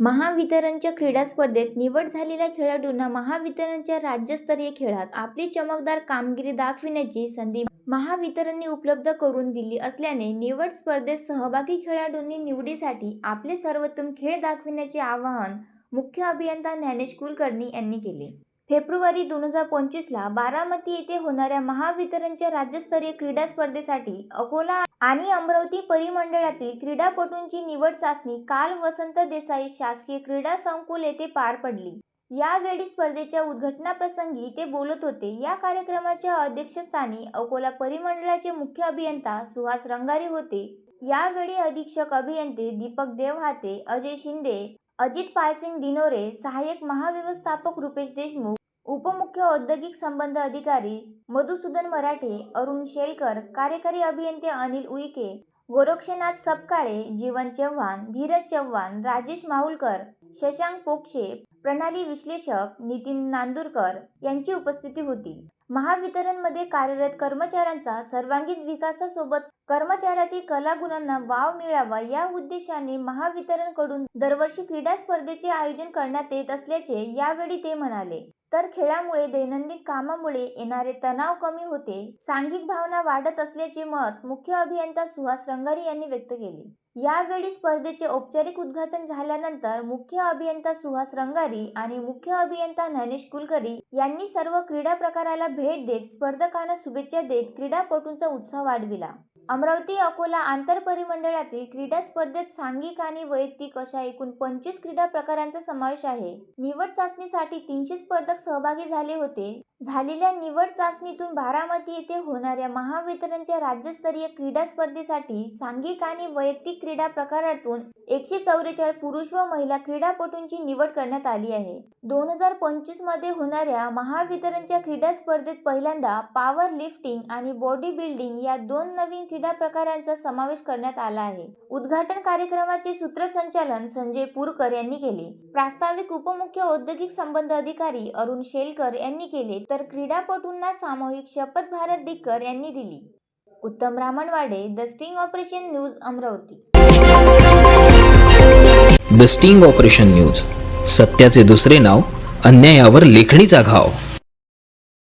महावितरणच्या क्रीडा स्पर्धेत निवड झालेल्या खेळाडूंना महावितरणच्या राज्यस्तरीय खेळात आपली चमकदार कामगिरी दाखविण्याची संधी महावितरणने उपलब्ध करून दिली असल्याने निवड स्पर्धेत सहभागी खेळाडूंनी निवडीसाठी आपले सर्वोत्तम खेळ दाखविण्याचे आवाहन मुख्य अभियंता ज्ञानेश कुलकर्णी यांनी केले. फेब्रुवारी दोन हजार पंचवीसला बारामती येथे होणाऱ्या महावितरणच्या राज्यस्तरीय क्रीडा स्पर्धेसाठी अकोला आणि अमरावती परिमंडळातील क्रीडापटूंची निवड चाचणी काल वसंत देसाई शासकीय क्रीडा संकुल येथे पार पडली. यावेळी स्पर्धेच्या उद्घाटनाप्रसंगी ते बोलत होते. या कार्यक्रमाच्या अध्यक्षस्थानी अकोला परिमंडळाचे मुख्य अभियंता सुहास रंगारी होते. यावेळी अधीक्षक अभियंते दीपक देवहाते अजय शिंदे अजित पालसिंग दिनोरे सहाय्यक महाव्यवस्थापक रुपेश देशमुख उपमुख्य औद्योगिक संबंध अधिकारी मधुसूदन मराठे अरुण शेलकर कार्यकारी अभियंते अनिल उईके गोरक्षनाथ सपकाळे जीवन चव्हाण धीरज चव्हाण राजेश माहुलकर शशांक पोक्षे प्रणाली विश्लेषक नितीन नांदूरकर यांची उपस्थिती होती. महावितरणमध्ये कार्यरत कर्मचाऱ्यांचा सर्वांगीण विकासासोबत कर्मचाऱ्यातील कलागुणांना वाव मिळावा या उद्देशाने महावितरणकडून दरवर्षी क्रीडा स्पर्धेचे आयोजन करण्यात येत असल्याचे यावेळी ते म्हणाले. तर खेळामुळे दैनंदिन कामामुळे येणारे तणाव कमी होते सांघिक भावना वाढत असल्याचे मत मुख्य अभियंता सुहास रंगारी यांनी व्यक्त केले. यावेळी स्पर्धेचे औपचारिक उद्घाटन झाल्यानंतर मुख्य अभियंता सुहास रंगारी आणि मुख्य अभियंता ज्ञानेश कुलकर्णी यांनी सर्व क्रीडा प्रकाराला भेट देत स्पर्धकांना शुभेच्छा देत क्रीडापटूंचा उत्साह वाढविला. अमरावती अकोला आंतरपरिमंडळातील क्रीडा स्पर्धेत सांघिक आणि वैयक्तिक अशा एकूण पंचवीस क्रीडा प्रकारांचा समावेश आहे. निवड चाचणीसाठी तीनशे स्पर्धक सहभागी झाले होते. झालेल्या निवड चाचणीतून बारामती येथे होणाऱ्या महावितरणच्या राज्यस्तरीय क्रीडा स्पर्धेसाठी सांघिक आणि वैयक्तिक क्रीडा प्रकारातून एकशे चौवेचाळीस पुरुष व महिला क्रीडापटूंची निवड करण्यात आली आहे. दोन हजार पंचवीसमध्ये होणाऱ्या महावितरणच्या क्रीडा स्पर्धेत पहिल्यांदा पॉवर लिफ्टिंग आणि बॉडी बिल्डिंग या दोन नवीन क्रीडा प्रकारांचा समावेश करण्यात आला आहे. उद्घाटन कार्यक्रमाचे सूत्रसंचालन संजय पुरकर यांनी केले. प्रास्ताविक उपमुख्य औद्योगिक संबंध अधिकारी अरुण शेलकर यांनी केले तर क्रीडापटूंना सामूहिक शपथ भारत डिक्कर यांनी दिली. Uttam Ramanwade the sting operation news Amravati. The sting operation news सत्याचे दुसरे नाव अन्यायावर लेखणीचा घाव.